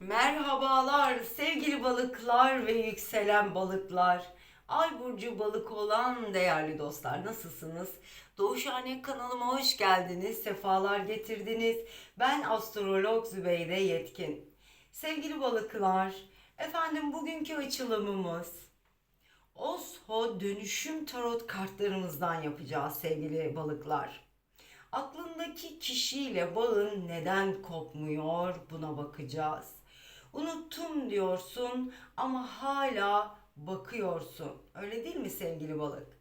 Merhabalar sevgili balıklar ve yükselen balıklar. Ay burcu balık olan değerli dostlar nasılsınız? Doğuşhane kanalıma hoş geldiniz, sefalar getirdiniz. Ben astrolog Zübeyde Yetkin. Sevgili balıklar, efendim bugünkü açılımımız Osho dönüşüm tarot kartlarımızdan yapacağız sevgili balıklar. Aklındaki kişiyle bağın neden kopmuyor buna bakacağız. Unuttum diyorsun ama hala bakıyorsun. Öyle değil mi sevgili balık?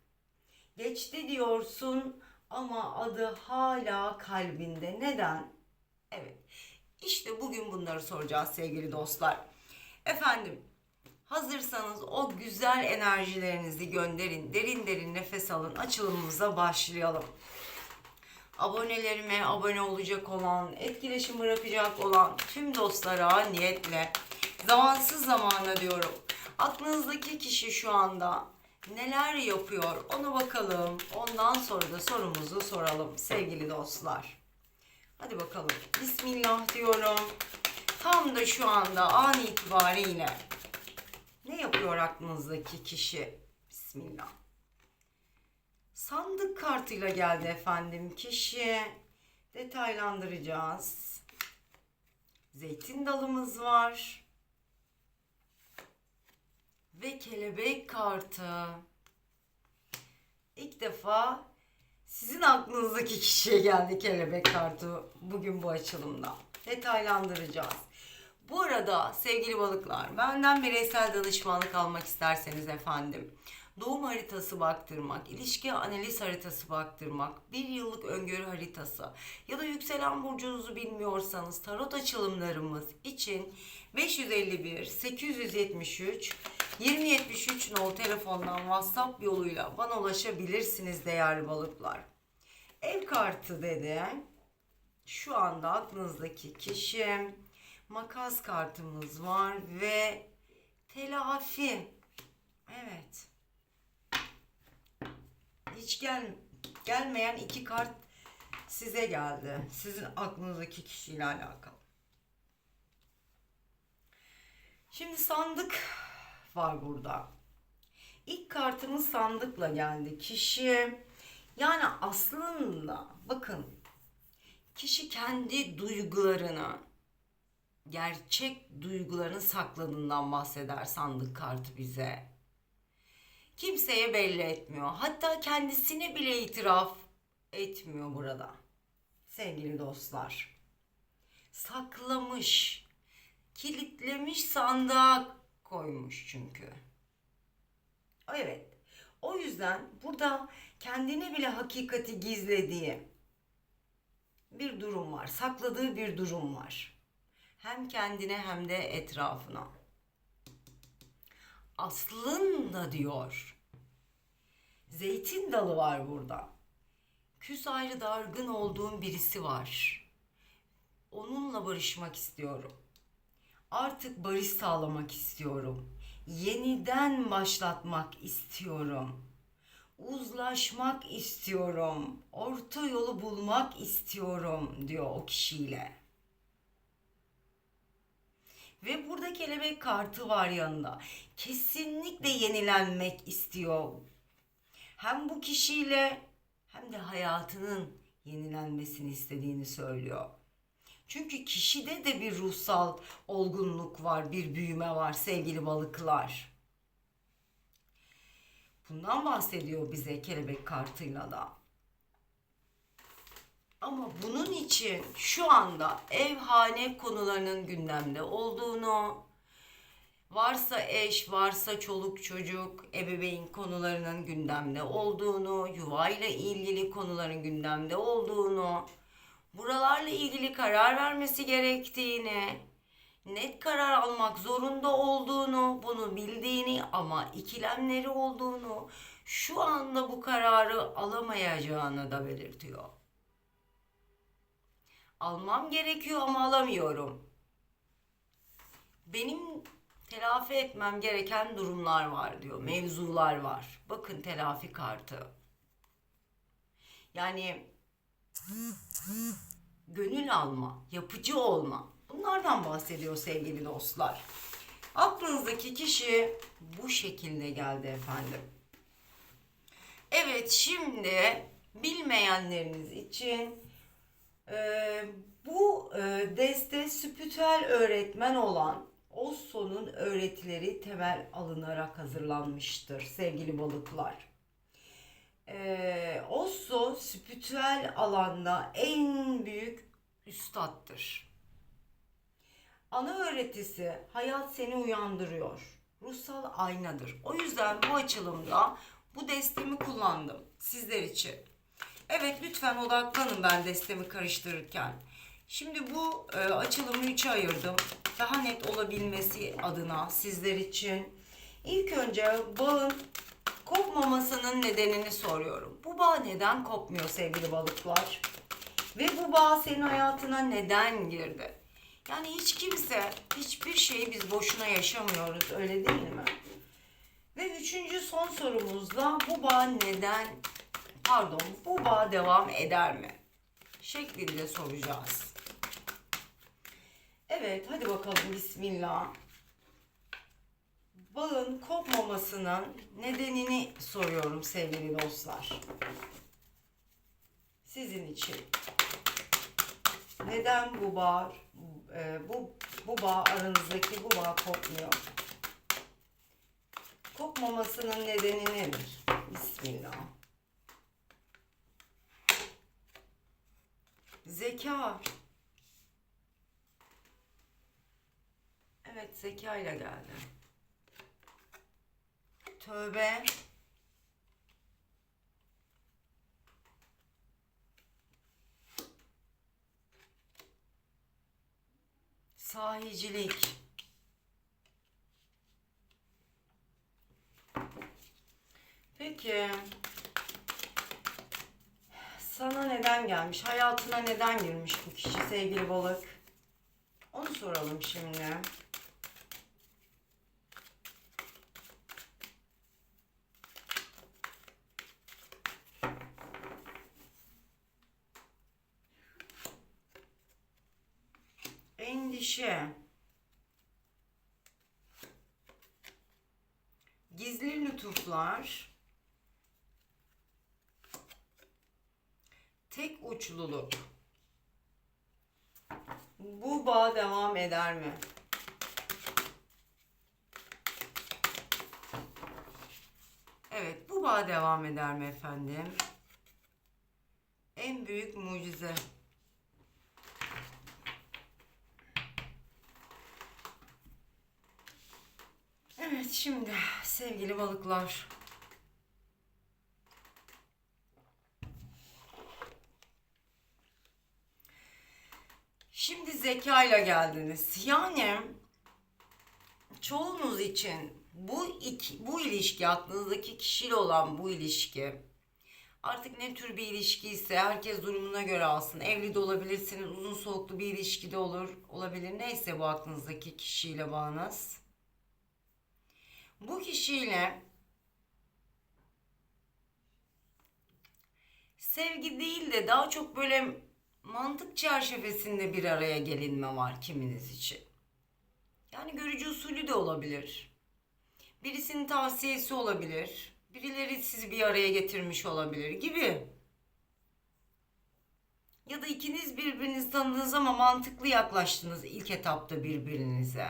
Geçti diyorsun ama adı hala kalbinde. Neden? Evet. İşte bugün bunları soracağız sevgili dostlar. Efendim Hazırsanız o güzel enerjilerinizi gönderin. Derin derin nefes alın. Açılımımıza başlayalım. Abonelerime abone olacak olan, etkileşim bırakacak olan tüm dostlara niyetle zamansız zamana diyorum. Aklınızdaki kişi şu anda neler yapıyor ona bakalım. Ondan sonra da sorumuzu soralım sevgili dostlar. Hadi bakalım. Bismillah diyorum. Tam da şu anda an itibariyle ne yapıyor aklınızdaki kişi? Bismillah. Sandık kartıyla geldi efendim kişi. Detaylandıracağız. Zeytin dalımız var. Ve kelebek kartı. İlk defa sizin aklınızdaki kişiye geldi kelebek kartı bugün bu açılımda. Detaylandıracağız. Bu arada sevgili balıklar benden bireysel danışmanlık almak isterseniz efendim doğum haritası baktırmak, ilişki analiz haritası baktırmak, bir yıllık öngörü haritası ya da yükselen burcunuzu bilmiyorsanız tarot açılımlarımız için 551 873 2073 nol telefondan WhatsApp yoluyla bana ulaşabilirsiniz değerli balıklar. Ev kartı dedi. Şu anda aklınızdaki kişi makas kartımız var ve telafi. Evet. Hiç gel gelmeyen iki kart size geldi. Sizin aklınızdaki kişiyle alakalı. Şimdi sandık var burada. İlk kartımız sandıkla geldi. Kişi yani aslında bakın kişi kendi duygularını gerçek duyguların sakladığından bahseder sandık kartı bize. Kimseye belli etmiyor. Hatta kendisine bile itiraf etmiyor burada. Sevgili dostlar. Saklamış, kilitlemiş sandığa koymuş çünkü. Evet. O yüzden burada kendine bile hakikati gizlediği bir durum var. Sakladığı bir durum var. Hem kendine hem de etrafına. Aslında diyor. Zeytin dalı var burada. Küs ayrı dargın olduğum birisi var. Onunla barışmak istiyorum. Artık barış sağlamak istiyorum. Yeniden başlatmak istiyorum. Uzlaşmak istiyorum. Orta yolu bulmak istiyorum diyor o kişiyle. Ve burada kelebek kartı var yanında. Kesinlikle yenilenmek istiyor. Hem bu kişiyle hem de hayatının yenilenmesini istediğini söylüyor. Çünkü kişide de bir ruhsal olgunluk var, bir büyüme var sevgili balıklar. Bundan bahsediyor bize kelebek kartıyla da. Ama bunun için şu anda ev hane konularının gündemde olduğunu, varsa eş, varsa çoluk çocuk, ebeveyn konularının gündemde olduğunu, yuvayla ilgili konuların gündemde olduğunu, buralarla ilgili karar vermesi gerektiğini, net karar almak zorunda olduğunu, bunu bildiğini ama ikilemleri olduğunu, şu anda bu kararı alamayacağını da belirtiyor. Almam gerekiyor ama alamıyorum. Benim telafi etmem gereken durumlar var diyor. Mevzular var. Bakın telafi kartı. Yani gönül alma, yapıcı olma. Bunlardan bahsediyor sevgili dostlar. Aklınızdaki kişi bu şekilde geldi efendim. Evet şimdi bilmeyenleriniz için e, bu e, deste spiritüel öğretmen olan Osso'nun öğretileri temel alınarak hazırlanmıştır sevgili balıklar. E, Osso spiritüel alanda en büyük üstattır. Ana öğretisi hayat seni uyandırıyor. Ruhsal aynadır. O yüzden bu açılımda bu destemi kullandım sizler için. Evet lütfen odaklanın ben destemi karıştırırken. Şimdi bu e, açılımı üçe ayırdım. Daha net olabilmesi adına sizler için. İlk önce bağın kopmamasının nedenini soruyorum. Bu bağ neden kopmuyor sevgili balıklar? Ve bu bağ senin hayatına neden girdi? Yani hiç kimse, hiçbir şeyi biz boşuna yaşamıyoruz öyle değil mi? Ve üçüncü son sorumuzda bu bağ neden, pardon bu bağ devam eder mi? Şeklinde soracağız. Evet hadi bakalım bismillah. Bağın kopmamasının nedenini soruyorum sevgili dostlar. Sizin için. Neden bu bağ, e, bu bu bağ aranızdaki bu bağ kopmuyor? Kopmamasının nedeni nedir? Bismillah. Zeka. Evet zeka ile geldi. Tövbe. Sahicilik. Peki. Sana gelmiş? Hayatına neden girmiş bu kişi sevgili balık? Onu soralım şimdi. Endişe. Gizli lütuflar. Tek uçluluk. Bu bağ devam eder mi? Evet, bu bağ devam eder mi efendim? En büyük mucize. Evet, şimdi sevgili balıklar. Şimdi zekayla geldiniz. Yani çoğunuz için bu iki, bu ilişki aklınızdaki kişiyle olan bu ilişki artık ne tür bir ilişki ise herkes durumuna göre alsın. Evli de olabilirsiniz, uzun soluklu bir ilişki de olur, olabilir. Neyse bu aklınızdaki kişiyle bağınız. Bu kişiyle sevgi değil de daha çok böyle mantık çerçevesinde bir araya gelinme var kiminiz için. Yani görücü usulü de olabilir. Birisinin tavsiyesi olabilir. Birileri sizi bir araya getirmiş olabilir gibi. Ya da ikiniz birbirinizi tanıdınız ama mantıklı yaklaştınız ilk etapta birbirinize.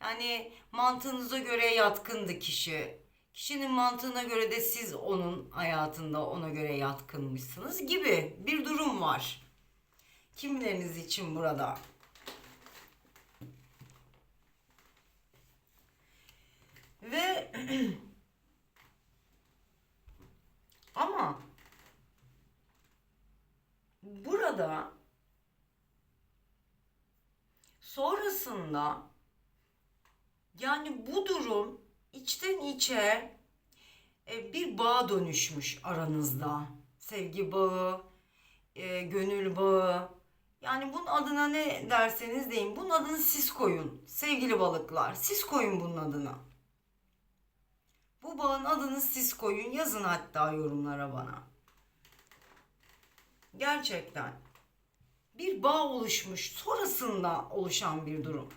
Yani mantığınıza göre yatkındı kişi. Kişinin mantığına göre de siz onun hayatında ona göre yatkınmışsınız gibi bir durum var. Kimleriniz için burada? Ve ama burada sonrasında yani bu durum içten içe e, bir bağ dönüşmüş aranızda. Sevgi bağı, e, gönül bağı. Yani bunun adına ne derseniz deyin. Bunun adını siz koyun. Sevgili balıklar. Siz koyun bunun adını. Bu bağın adını siz koyun. Yazın hatta yorumlara bana. Gerçekten. bir bağ oluşmuş, sonrasında oluşan bir durum.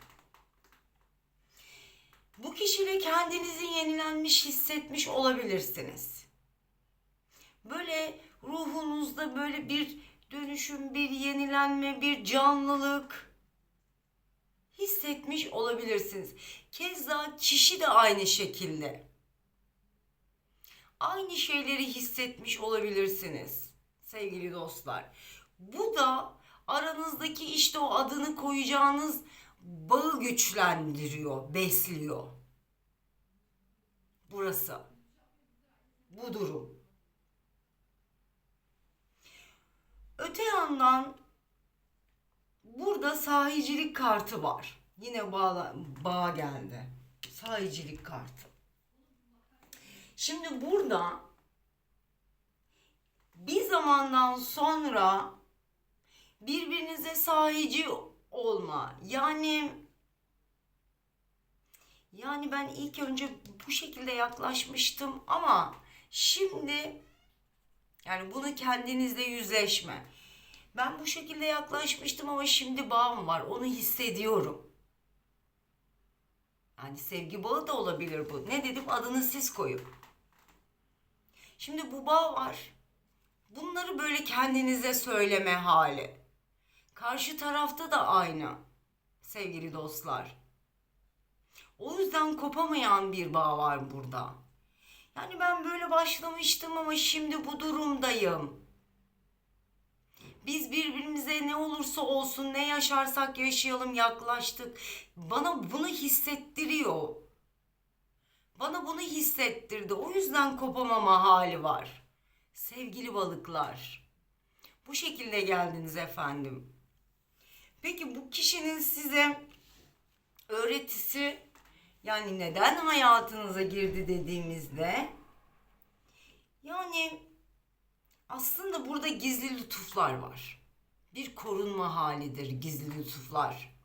Bu kişiyle kendinizi yenilenmiş hissetmiş olabilirsiniz. Böyle ruhunuzda böyle bir dönüşüm, bir yenilenme, bir canlılık hissetmiş olabilirsiniz. Keza kişi de aynı şekilde. Aynı şeyleri hissetmiş olabilirsiniz sevgili dostlar. Bu da aranızdaki işte o adını koyacağınız bağı güçlendiriyor, besliyor. Burası. Bu durum. Öte yandan burada sahicilik kartı var. Yine bağla, bağ geldi. Sahicilik kartı. Şimdi burada bir zamandan sonra birbirinize sahici olma. Yani yani ben ilk önce bu şekilde yaklaşmıştım ama şimdi yani bunu kendinizle yüzleşme. Ben bu şekilde yaklaşmıştım ama şimdi bağım var. Onu hissediyorum. Yani sevgi bağı da olabilir bu. Ne dedim adını siz koyun. Şimdi bu bağ var. Bunları böyle kendinize söyleme hali. Karşı tarafta da aynı sevgili dostlar. O yüzden kopamayan bir bağ var burada. Yani ben böyle başlamıştım ama şimdi bu durumdayım. Biz birbirimize ne olursa olsun ne yaşarsak yaşayalım yaklaştık. Bana bunu hissettiriyor. Bana bunu hissettirdi. O yüzden kopamama hali var. Sevgili balıklar. Bu şekilde geldiniz efendim. Peki bu kişinin size öğretisi yani neden hayatınıza girdi dediğimizde yani aslında burada gizli lütuflar var. Bir korunma halidir gizli lütuflar.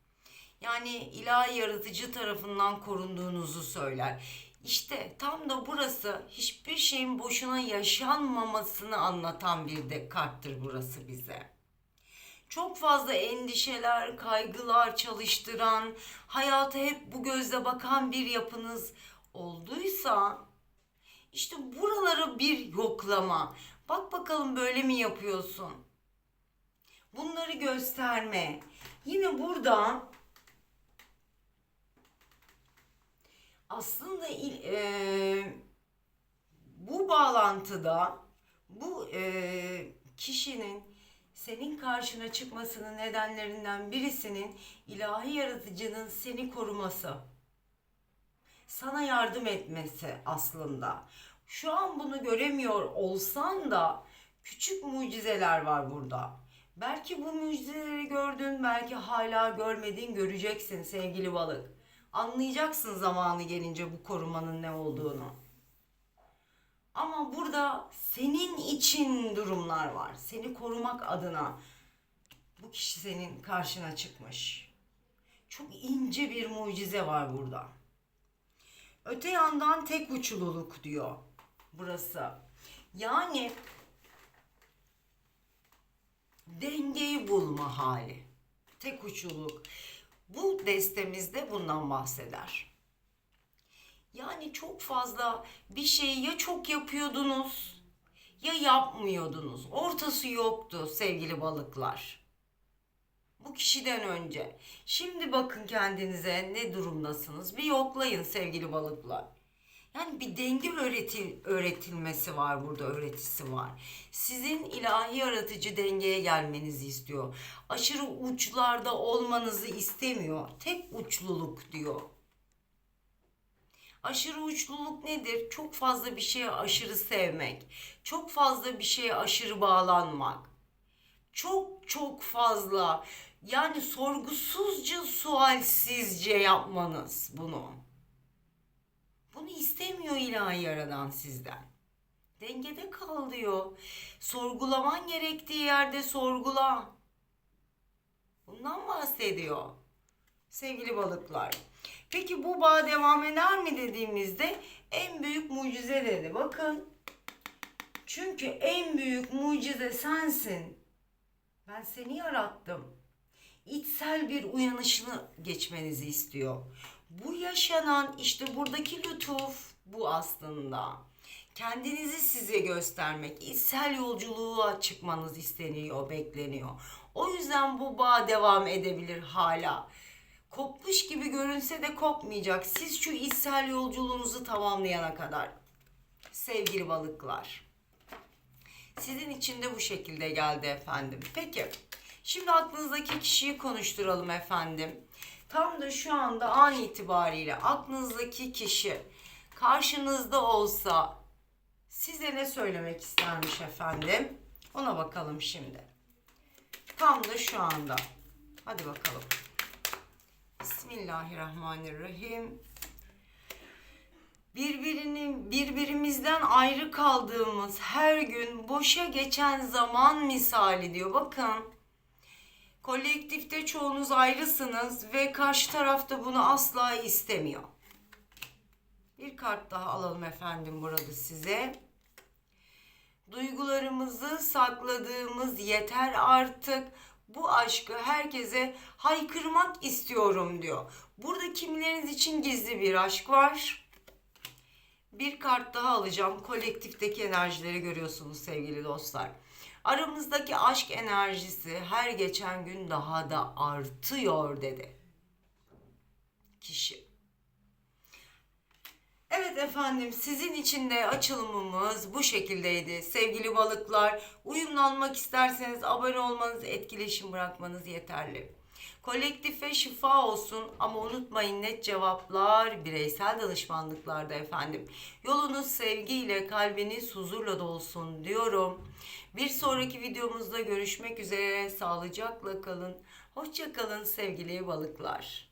Yani ilahi yaratıcı tarafından korunduğunuzu söyler. İşte tam da burası hiçbir şeyin boşuna yaşanmamasını anlatan bir de karttır burası bize. Çok fazla endişeler, kaygılar çalıştıran, hayata hep bu gözle bakan bir yapınız olduysa işte buralara bir yoklama. Bak bakalım böyle mi yapıyorsun? Bunları gösterme. Yine burada aslında e, bu bağlantıda bu e, kişinin senin karşına çıkmasının nedenlerinden birisinin ilahi yaratıcının seni koruması. Sana yardım etmesi aslında. Şu an bunu göremiyor olsan da küçük mucizeler var burada. Belki bu mucizeleri gördün, belki hala görmedin, göreceksin sevgili balık. Anlayacaksın zamanı gelince bu korumanın ne olduğunu. Ama burada senin için durumlar var. Seni korumak adına bu kişi senin karşına çıkmış. Çok ince bir mucize var burada. Öte yandan tek uçluluk diyor burası. Yani dengeyi bulma hali. Tek uçluluk. Bu destemizde bundan bahseder. Yani çok fazla bir şeyi ya çok yapıyordunuz ya yapmıyordunuz. Ortası yoktu sevgili balıklar. Bu kişiden önce. Şimdi bakın kendinize ne durumdasınız. Bir yoklayın sevgili balıklar. Yani bir denge öğretil, öğretilmesi var burada, öğretisi var. Sizin ilahi yaratıcı dengeye gelmenizi istiyor. Aşırı uçlarda olmanızı istemiyor. Tek uçluluk diyor. Aşırı uçluluk nedir? Çok fazla bir şeye aşırı sevmek. Çok fazla bir şeye aşırı bağlanmak. Çok çok fazla yani sorgusuzca sualsizce yapmanız bunu. Bunu istemiyor ilahi yaradan sizden. Dengede kal diyor. Sorgulaman gerektiği yerde sorgula. Bundan bahsediyor. Sevgili balıklar. Peki bu bağ devam eder mi dediğimizde en büyük mucize dedi. Bakın. Çünkü en büyük mucize sensin. Ben seni yarattım. İçsel bir uyanışını geçmenizi istiyor. Bu yaşanan işte buradaki lütuf bu aslında. Kendinizi size göstermek, içsel yolculuğa çıkmanız isteniyor, bekleniyor. O yüzden bu bağ devam edebilir hala. Kopmuş gibi görünse de kopmayacak. Siz şu içsel yolculuğunuzu tamamlayana kadar. Sevgili balıklar. Sizin için de bu şekilde geldi efendim. Peki. Şimdi aklınızdaki kişiyi konuşturalım efendim. Tam da şu anda an itibariyle aklınızdaki kişi karşınızda olsa size ne söylemek istermiş efendim? Ona bakalım şimdi. Tam da şu anda. Hadi bakalım. Bismillahirrahmanirrahim. Birbirini birbirimizden ayrı kaldığımız her gün boşa geçen zaman misali diyor. Bakın. Kolektifte çoğunuz ayrısınız ve karşı tarafta bunu asla istemiyor. Bir kart daha alalım efendim burada size. Duygularımızı sakladığımız yeter artık. Bu aşkı herkese haykırmak istiyorum diyor. Burada kimileriniz için gizli bir aşk var. Bir kart daha alacağım. Kolektifteki enerjileri görüyorsunuz sevgili dostlar. Aramızdaki aşk enerjisi her geçen gün daha da artıyor dedi. Kişi. Evet efendim sizin için de açılımımız bu şekildeydi. Sevgili balıklar uyumlanmak isterseniz abone olmanız, etkileşim bırakmanız yeterli. Kolektife şifa olsun ama unutmayın net cevaplar bireysel danışmanlıklarda efendim. Yolunuz sevgiyle, kalbiniz huzurla dolsun diyorum. Bir sonraki videomuzda görüşmek üzere. Sağlıcakla kalın. Hoşça kalın sevgili balıklar.